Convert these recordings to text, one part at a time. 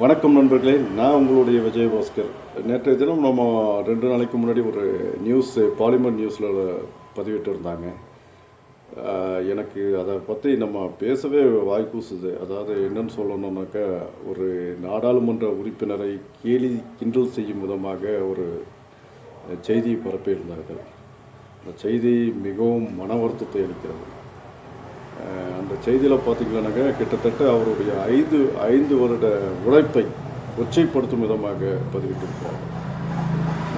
வணக்கம் நண்பர்களே நான் உங்களுடைய விஜய் பாஸ்கர் நேற்றைய தினம் நம்ம ரெண்டு நாளைக்கு முன்னாடி ஒரு நியூஸ் பாலிமர் நியூஸில் பதிவிட்டு இருந்தாங்க எனக்கு அதை பற்றி நம்ம பேசவே வாய் கூசுது. அதாவது என்னன்னு சொல்லணும்னாக்கா ஒரு நாடாளுமன்ற உறுப்பினரை கேலி கிண்டல் செய்யும் விதமாக ஒரு செய்தி பரப்பியிருந்தார்கள். அந்த செய்தி மிகவும் மன வருத்தத்தை அளிக்கிறது. செய்தியில் பார்த்தீங்கன்னாக்க கிட்டத்தட்ட அவருடைய ஐந்து ஐந்து வருட உழைப்பை ஒச்சைப்படுத்தும் விதமாக பதிவிட்டிருக்கிறார்.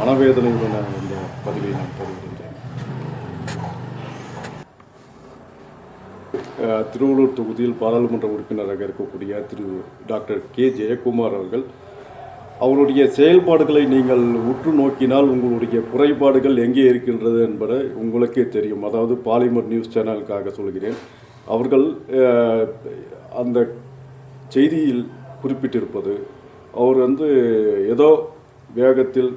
மனவேதனையுடன் இந்த பதிவை நான் பதிவிடுகிறேன். திருவள்ளூர் தொகுதியில் பாராளுமன்ற உறுப்பினராக இருக்கக்கூடிய திரு. Doctor K. ஜெயக்குமார் அவர்கள் அவருடைய செயல்பாடுகளை நீங்கள் உற்று நோக்கினால் உங்களுடைய குறைபாடுகள் எங்கே இருக்கின்றது என்பதை உங்களுக்கே தெரியும். அதாவது பாலிமர் நியூஸ் சேனலுக்காக சொல்கிறேன். அவர்கள் அந்த செய்தியில் குறிப்பிட்டிருப்பது அவர் வந்து ஏதோ வேகத்தில்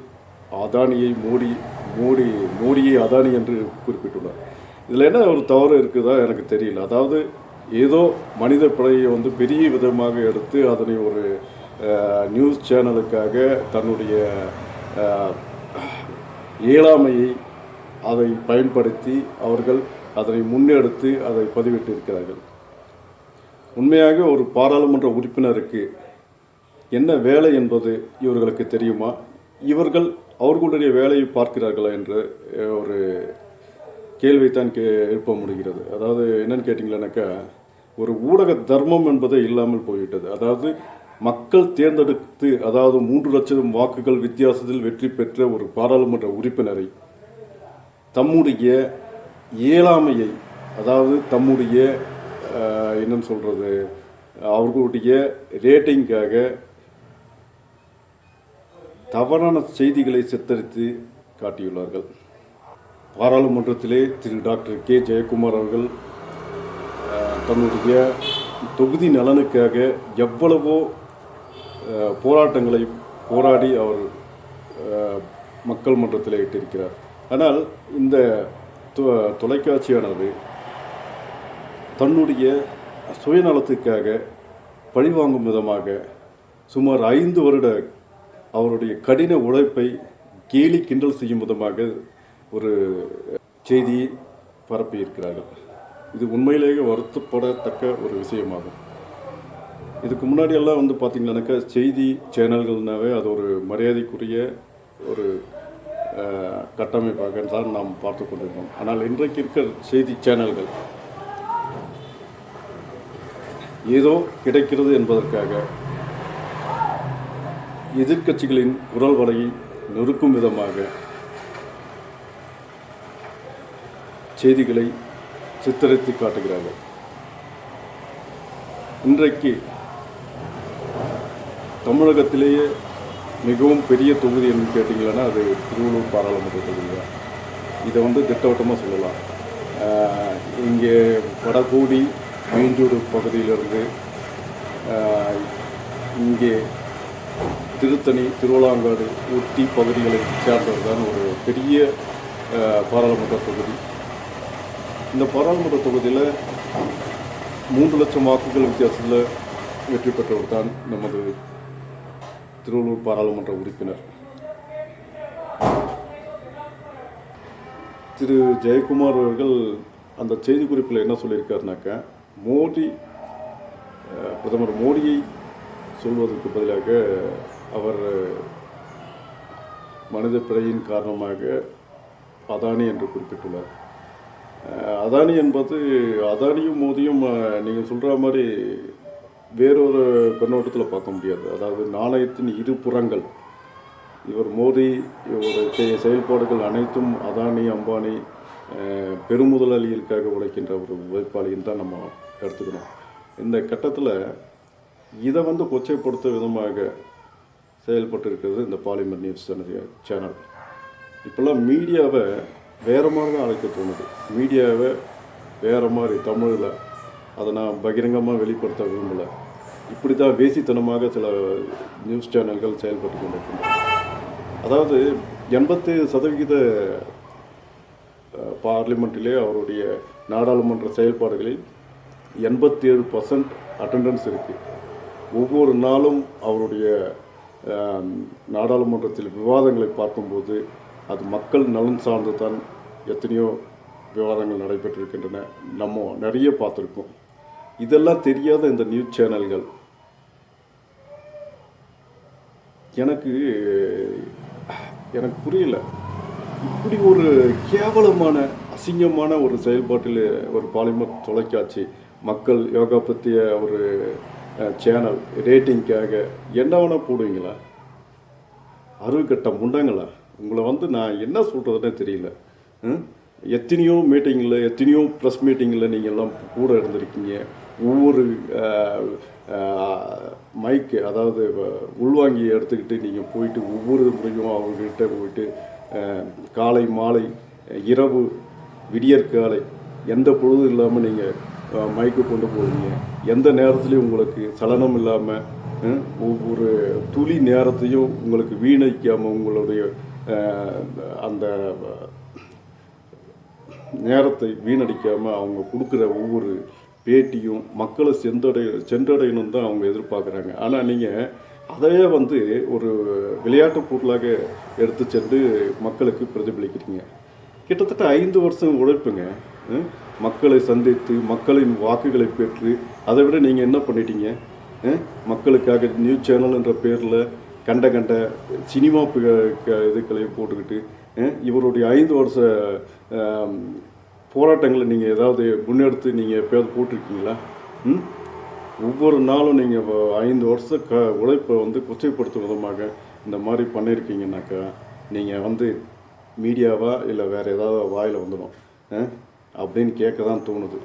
அதானியை மோடி மோடி மோடியை அதானி என்று குறிப்பிட்டுள்ளார். இதில் என்ன ஒரு தவறு இருக்குதா எனக்கு தெரியல. அதாவது ஏதோ மனித பிழையை வந்து பெரிய விதமாக எடுத்து அதனை ஒரு நியூஸ் சேனலுக்காக தன்னுடைய இயலாமையை அதை பயன்படுத்தி அவர்கள் அதனை முன்னெடுத்து அதை பதிவிட்டிருக்கிறார்கள். உண்மையாக ஒரு பாராளுமன்ற உறுப்பினருக்கு என்ன வேலை என்பது இவர்களுக்கு தெரியுமா? இவர்கள் அவர்களுடைய வேலையை பார்க்கிறார்களா என்று ஒரு கேள்வித்தான் கே எழுப்ப முடிகிறது. அதாவது என்னன்னு கேட்டிங்களானாக்கா ஒரு ஊடக தர்மம் என்பதே இல்லாமல் போய்விட்டது. அதாவது மக்கள் தேர்ந்தெடுத்து அதாவது மூன்று லட்சம் வாக்குகள் வித்தியாசத்தில் வெற்றி பெற்ற ஒரு பாராளுமன்ற உறுப்பினரை தம்முடைய இயலாமையை அதாவது தம்முடைய என்னன்னு சொல்கிறது அவர்களுடைய ரேட்டிங்காக தவறான செய்திகளை சித்தரித்து காட்டியுள்ளார்கள். பாராளுமன்றத்திலே திரு. Doctor K. ஜெயக்குமார் அவர்கள் தன்னுடைய தொகுதி நலனுக்காக எவ்வளவோ போராட்டங்களை போராடி அவர் மக்கள் மன்றத்தில் இட்டிருக்கிறார். ஆனால் இந்த தொ- தொலைக்காட்சியானது தன்னுடைய சுயநலத்துக்காக பழிவாங்கும் விதமாக சுமார் ஐந்து வருட அவருடைய கடின உழைப்பை கேலி கிண்டல் செய்யும் விதமாக ஒரு செய்தியை பரப்பியிருக்கிறார்கள். இது உண்மையிலேயே வருத்தப்படத்தக்க ஒரு விஷயமாகும். இதுக்கு முன்னாடியெல்லாம் வந்து பார்த்திங்கன்னாக்கா செய்தி சேனல்கள்னாவே அது ஒரு மரியாதைக்குரிய ஒரு கட்டமைப்பாக தான் நாம் பார்த்து கொண்டிருக்கோம். ஆனால் இன்றைக்கு இருக்கிற செய்தி சேனல்கள் ஏதோ கிடைக்கிறது என்பதற்காக எதிர்க்கட்சிகளின் குரல் வலையை நொறுக்கும் விதமாக செய்திகளை சித்தரித்து காட்டுகிறார்கள். இன்றைக்கு தமிழகத்திலேயே மிகவும் பெரிய தொகுதி என்று கேட்டிங்கன்னா அது திருவள்ளூர் பாராளுமன்ற தொகுதி தான் இதை வந்து திட்டவட்டமாக சொல்லலாம். இங்கே வடகூடி மீஞ்சூடு பகுதியிலிருந்து இங்கே திருத்தணி திருவளாங்காடு ஊட்டி பகுதிகளை சேர்ந்தது தான் ஒரு பெரிய பாராளுமன்ற தொகுதி. இந்த பாராளுமன்ற தொகுதியில் மூன்று லட்சம் வாக்குகள் வித்தியாசத்தில் வெற்றி பெற்றவர் தான் நமது திருவள்ளூர் பாராளுமன்ற உறுப்பினர். திரு. ஜெயக்குமார் அவர்கள் அந்த செய்திக்குறிப்பில் என்ன சொல்லியிருக்காருனாக்கா மோடி பிரதமர் மோடியை சொல்வதற்கு பதிலாக அவர் மனித பிழையின் காரணமாக அதானி என்று குறிப்பிட்டுள்ளார். அதானி என்பது அதானியும் மோதியும் நீங்கள் சொல்கிற மாதிரி வேறொரு கண்ணோட்டத்தில் பார்க்க முடியாது. அதாவது நாணயத்தின் இரு புறங்கள். இவர் மோடி இவருடைய செயல்பாடுகள் அனைத்தும் அதானி அம்பானி பெருமுதலாளிகளுக்காக உழைக்கின்ற ஒரு உழைப்பாளின்னு தான் நம்ம எடுத்துக்கணும். இந்த கட்டத்தில் இதை வந்து கொச்சைப்படுத்த விதமாக செயல்பட்டு இருக்கிறது இந்த பாலிமர் நியூஸ் சேனல் இப்போல்லாம் மீடியாவை வேறு மாதிரி தான் அழைக்க தோணுது. மீடியாவை வேறு மாதிரி தமிழில் அதை நான் பகிரங்கமாக வெளிப்படுத்த விரும்பலை. இப்படி தான் வேசித்தனமாக சில நியூஸ் சேனல்கள் செயல்பட்டு கொண்டிருக்கின்றன. அதாவது எண்பத்து சதவிகித பார்லிமெண்ட்டிலே அவருடைய நாடாளுமன்ற செயல்பாடுகளில் எண்பத்தி ஏழு பர்சன்ட் அட்டண்டன்ஸ் இருக்குது ஒவ்வொரு நாளும் அவருடைய நாடாளுமன்றத்தில் விவாதங்களை பார்க்கும்போது அது மக்கள் நலன் சார்ந்து தான் எத்தனையோ விவாதங்கள் நடைபெற்றிருக்கின்றன. நம்ம நிறைய பார்த்துருக்கோம். இதெல்லாம் தெரியாத இந்த நியூஸ் சேனல்கள் எனக்கு எனக்கு புரியல. இப்படி ஒரு கேவலமான அசிங்கமான ஒரு செயல்பாட்டில் ஒரு பாலிமர் தொலைக்காட்சி மக்கள் யோகா பற்றிய ஒரு சேனல் ரேட்டிங்க்காக என்ன வேணால் போடுவீங்களா? அருகட்ட முண்டங்களா? உங்களை வந்து நான் என்ன சொல்கிறதுனே தெரியல. ம்? எத்தனையோ மீட்டிங்கில் எத்தனையோ ப்ரெஸ் மீட்டிங்கில் நீங்கள் எல்லாம் கூட இருந்திருக்கீங்க. ஒவ்வொரு மைக்கு அதாவது வ- உள்வாங்கி எடுத்துக்கிட்டு நீங்கள் போயிட்டு ஒவ்வொரு முறையும் அவங்கக்கிட்ட போயிட்டு காலை மாலை இரவு விடியற்காலை எந்த பொழுதும் இல்லாமல் நீங்கள் மைக்கு கொண்டு போவீங்க. எந்த நேரத்துலையும் உங்களுக்கு சலனம் இல்லாமல் ஒவ்வொரு துளி நேரத்தையும் உங்களுக்கு வீணடிக்காமல் உங்களுடைய அந்த நேரத்தை வீணடிக்காமல் அவங்க கொடுக்குற ஒவ்வொரு பேட்டியும் மக்களை சென்றடை சென்றடையணும் தான் அவங்க எதிர்பார்க்குறாங்க. ஆனால் நீங்கள் அதையே வந்து ஒரு விளையாட்டு பொருளாக எடுத்து சென்று மக்களுக்கு பிரதிபலிக்கிறீங்க. கிட்டத்தட்ட ஐந்து வருஷம் உழைப்புங்க. மக்களை சந்தித்து மக்களின் வாக்குகளை பெற்று அதை விட நீங்கள் என்ன பண்ணிட்டீங்க? மக்களுக்காக நியூஸ் சேனல்ன்ற பேரில் கண்ட கண்ட சினிமா பி- க- போட்டுக்கிட்டு இவருடைய ஐந்து வருஷ போராட்டங்களை நீங்கள் ஏதாவது முன்னெடுத்து நீங்கள் எப்போயாவது போட்டிருக்கீங்களா? ம்? ஒவ்வொரு நாளும் நீங்கள் ஐந்து வருஷ க உழைப்பை வந்து கொச்சைப்படுத்தும் விதமாக இந்த மாதிரி பண்ணியிருக்கீங்கன்னாக்கா நீங்கள் வந்து மீடியாவா இல்லை வேறு ஏதாவது வாயில் வந்துடும் அப்படின்னு கேட்க தான் தோணுது.